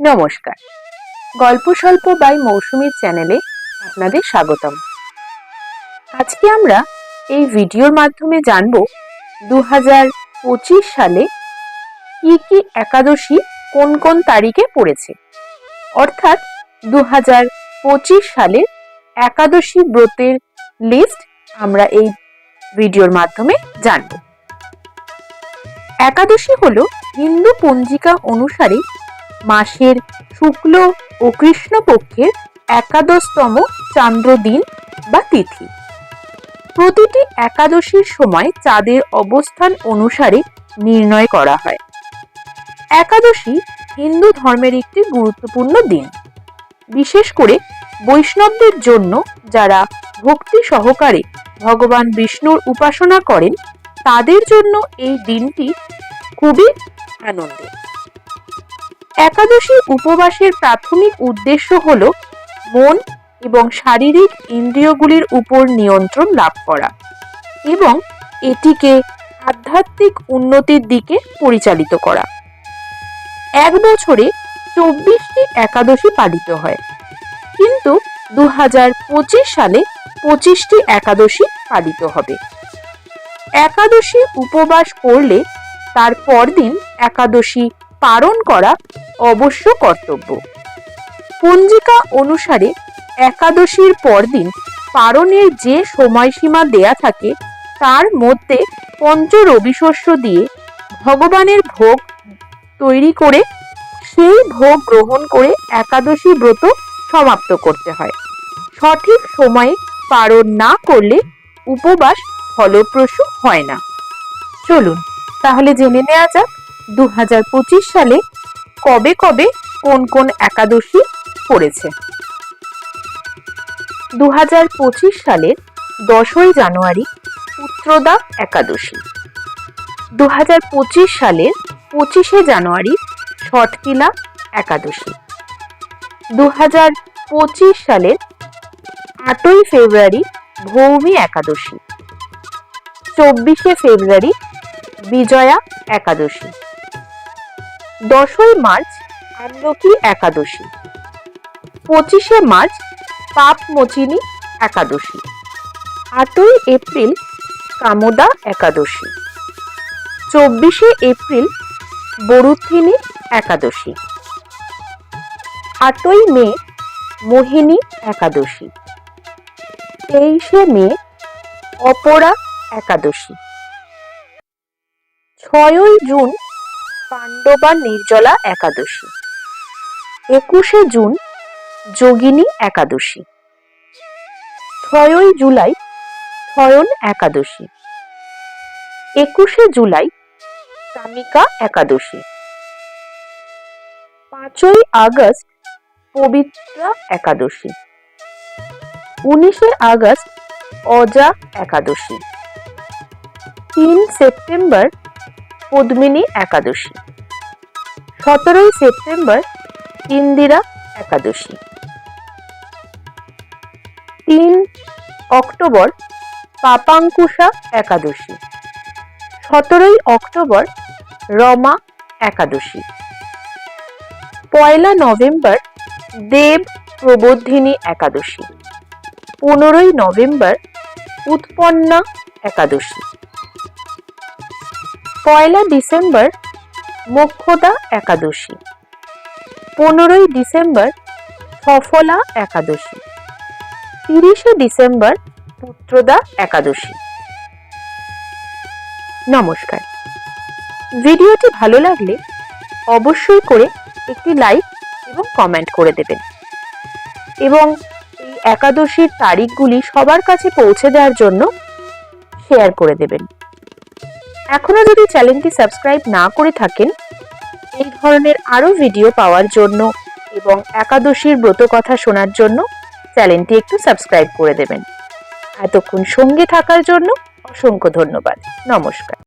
নমস্কার। গল্প স্বল্প বাই মৌসুমীর চ্যানেলে আপনাদের স্বাগতম। আজকে আমরা এই ভিডিওর মাধ্যমে জানব দু সালে কি কি একাদশী কোন কোন তারিখে পড়েছে। অর্থাৎ দু সালের একাদশী ব্রতের লিস্ট আমরা এই ভিডিওর মাধ্যমে জানব। একাদশী হলো হিন্দু পঞ্জিকা অনুসারে মাসের শুক্ল ও কৃষ্ণপক্ষের একাদশতম চান্দ্র দিন বা তিথি। প্রতিটি একাদশীর সময় চাঁদের অবস্থান অনুসারে নির্ণয় করা হয়। একাদশী হিন্দু ধর্মের একটি গুরুত্বপূর্ণ দিন। বিশেষ করে বৈষ্ণবদের জন্য যারা ভক্তি সহকারে ভগবান বিষ্ণুর উপাসনা করেন, তাদের জন্য এই দিনটি খুবই আনন্দের। একাদশী উপবাসের প্রাথমিক উদ্দেশ্য হল মন এবং শারীরিক ইন্দ্রিয়গুলির উপর নিয়ন্ত্রণ লাভ করা এবং এটিকে আধ্যাত্মিক উন্নতির দিকে পরিচালিত করা। এক বছরে চব্বিশটি একাদশী পালিত হয়, কিন্তু দু হাজার পঁচিশ সালে পঁচিশটি একাদশী পালিত হবে। একাদশী উপবাস করলে তার পরদিন একাদশী পালন করা অবশ্য কর্তব্য। পঞ্জিকা অনুসারে একাদশীর পরদিন পারণের যে সময়সীমা দেয়া থাকে, তার মধ্যে পঞ্চ রবিশস্য দিয়ে ভগবানের ভোগ তৈরি করে সেই ভোগ গ্রহণ করে একাদশী ব্রত সমাপ্ত করতে হয়। সঠিক সময়ে পালন না করলে উপবাস ফলপ্রসূ হয় না। চলুন, তাহলে জেনে নেওয়া যাক দু হাজার পঁচিশ সালে কবে কবে কোন কোন একাদশী পড়েছে? দু হাজার পঁচিশ সালের দশই জানুয়ারি পুত্রদা একাদশী। দু হাজার পঁচিশ সালের পঁচিশে জানুয়ারি ছটকিলা একাদশী। দু হাজার পঁচিশ সালের আটই ফেব্রুয়ারি ভৌমি একাদশী। চব্বিশে ফেব্রুয়ারি বিজয়া একাদশী। দশই মার্চ আমলকি একাদশী। পঁচিশে মার্চ পাপ মোচিনী একাদশী। আটই এপ্রিল কামদা একাদশী। চব্বিশে এপ্রিল বরুথিনী একাদশী। আটই মে মোহিনী একাদশী। তেইশে মে অপরা একাদশী। ছয়ই জুন পাণ্ডবা নির্জলা একাদশী। একুশে জুন, যোগিনী একাদশী। ছয়ই জুলাই, ছয়ন একাদশী। একুশে জুলাই কামিকা একাদশী। পাঁচই আগস্ট, পবিত্রা একাদশী। উনিশে আগস্ট, অজা একাদশী। তিন সেপ্টেম্বর, পদ্মিনী একাদশী। সতেরোই সেপ্টেম্বর ইন্দিরা একাদশী। তিন অক্টোবর পাপাঙ্কুশা একাদশী। সতেরোই অক্টোবর রমা একাদশী। পয়লা নভেম্বর দেব প্রবোধিনী একাদশী। পনেরোই নভেম্বর উৎপন্না একাদশী। পয়লা ডিসেম্বর মোক্ষদা একাদশী। পনেরোই ডিসেম্বর সফলা একাদশী। তিরিশে ডিসেম্বর পুত্রদা একাদশী। নমস্কার। ভিডিওটি ভালো লাগলে অবশ্যই করে একটি লাইক এবং কমেন্ট করে দেবেন। এবং একাদশীর তারিখগুলি সবার কাছে পৌঁছে দেওয়ার জন্য শেয়ার করে দেবেন। এখনও যদি চ্যানেলটি সাবস্ক্রাইব না করে থাকেন, এই ধরনের আরও ভিডিও পাওয়ার জন্য এবং একাদশীর ব্রত কথা শোনার জন্য চ্যানেলটি একটু সাবস্ক্রাইব করে দেবেন। এতক্ষণ সঙ্গে থাকার জন্য অসংখ্য ধন্যবাদ। নমস্কার।